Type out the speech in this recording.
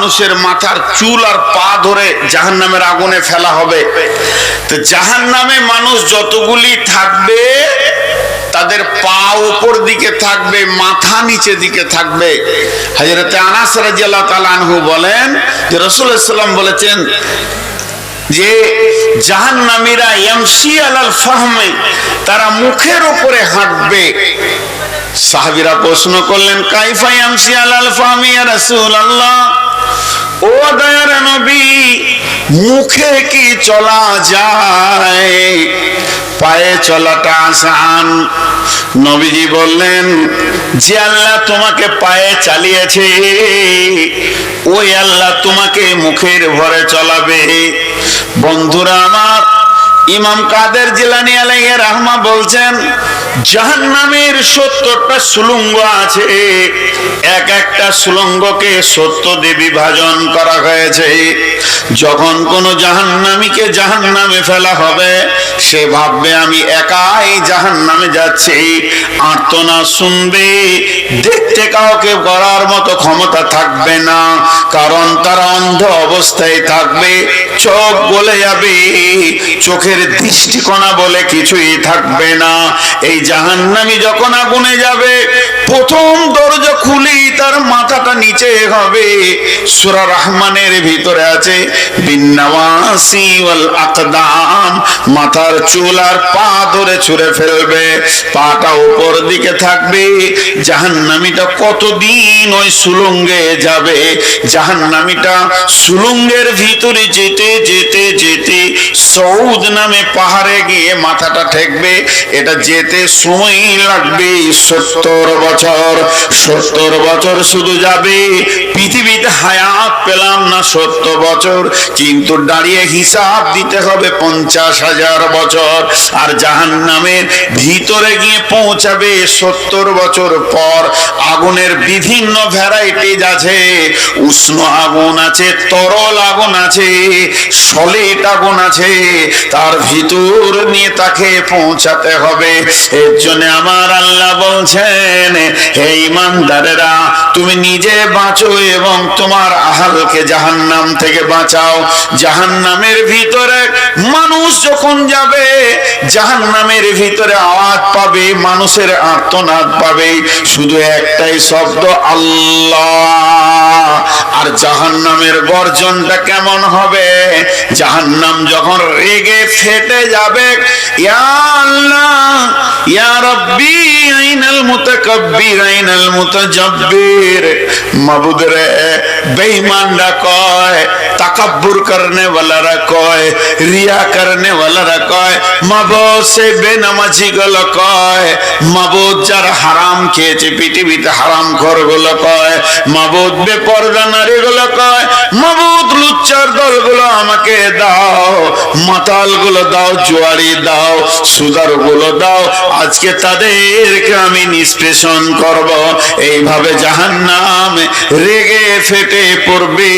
মানুষের মাথার চুল আর পা ধরে জাহান নামের আগুনে ফেলা হবে। তো জাহান নামে মানুষ যতগুলি থাকবে, তাদের পা উপর দিকে থাকবে, মাথা নিচে দিকে থাকবে। হাজরতে আনাস রাজিয়াল্লাহ তাআলা আনহু বলেন যে রাসূলুল্লাহ সাল্লাম বলেছেন যে জাহান্নামীরা ইয়ামশি আলাল ফাহমে, তারা মুখের উপরে হাঁটবে। সাহাবীরা প্রশ্ন করলেন, কাইফা ইয়ামশি আলাল ফাহমি রাসূলুল্লাহ? ও দয়ার নবী, মুখে কি চলা যায়? পায়ে চলাটা আসান। নবীজি বললেন, যে আল্লাহ তোমাকে পায়ে চালিয়েছে, ওই আল্লাহ তোমাকে মুখের ভরে চলাবে। বন্ধুরা আমার, ইমাম কাদের জিলানি আলাইহি রাহমা বলছেন জাহান্নামের সত্তরটা সুলঙ্গ আছে। এক একটা সুলঙ্গকে সত্য দিয়ে বিভাজন করা হয়েছে। যখন কোন জাহান্নামীকে জাহান্নামে ফেলা হবে, সে ভাববে, আমি একাই জাহান্নামে যাচ্ছি। আর্তনা শুনবে, দেখতে কাউকে করার মতো ক্ষমতা থাকবে না, কারণ তারা অন্ধ অবস্থায় থাকবে। চোখ গলে যাবে, চোখের দৃষ্টিকোণা বলে কিছুই থাকবে না। এই জাহান্নামি যখন আগুনে যাবে প্রথম দরজা মাথাটা নিচে হবে। সূরা রহমানের ভিতরে আছে, বিন্নাওয়াসি আকদাম। মাথার চুল আর পা ধরে ছুঁড়ে ফেলবে, পাটা উপর দিকে থাকবে। জাহান্নামিটা কতদিন ওই সুলঙ্গে যাবে? জাহান্নামিটা সুলঙ্গের ভিতরে যেতে যেতে যেতে সৌদ নামে পাহাড়ে গিয়ে মাথাটা ঠেকবে। এটা যেতে সময় লাগবে সত্তর বছর। সত্তর বছর শুধু যাবে পৃথিবীতে হায়াত পেলাম না সত্তর বছর, কিন্তু দাঁড়িয়ে হিসাব দিতে হবে পঞ্চাশ হাজার বছর। আর জাহান নামের ভিতরে গিয়ে পৌঁছাবে সত্তর বছর পর। আগুনের বিভিন্ন ভ্যারাইটিজ আছে। উষ্ণ আগুন আছে, তরল আগুন আছে সলিড আগুন আছে। তার ভিতর নিয়ে তাকে পৌঁছাতে হবে। এর জন্য আমার আল্লাহ বলছেন, হে ইমানদারেরা, তুমি নিজে বাঁচো এবং তোমার আহালকে জাহান্নাম থেকে বাঁচাও। জাহান্নামের ভিতরে যখন যাবে, জাহান্নামের ভিতরে আওয়াজ পাবে, মানুষের আর্তনাদ পাবে। শুধু একটাই শব্দ, আল্লাহ। আর জাহান্নামের গর্জনটা কেমন হবে? জাহান্নাম যখন রেগে ফেটে যাবে আল্লাহ রব্বি, আইনাল মুতাকাব্বির, আইনাল মুতাজাব্বির। মাবুদ রে বেঈমানরা কয়, তাকাব্বুর করনে ওয়ালারা কয়, রিয়া করনে ওয়ালারা কয় মাবুদ সে বেনামাজি গুলো কয় হারাম খেয়েছে, পৃথিবীতে হারামগুলো কয় নারী গুলো কয় লুচ্চার দলগুলো আমাকে দাও মাতালগুলো দাও, জুয়ারি দাও সুদারগুলো দাও, আজকে তাদেরকে আমি নিষ্পেষণ করব। এইভাবে জাহান্নাম রেগে ফেটে পড়বে।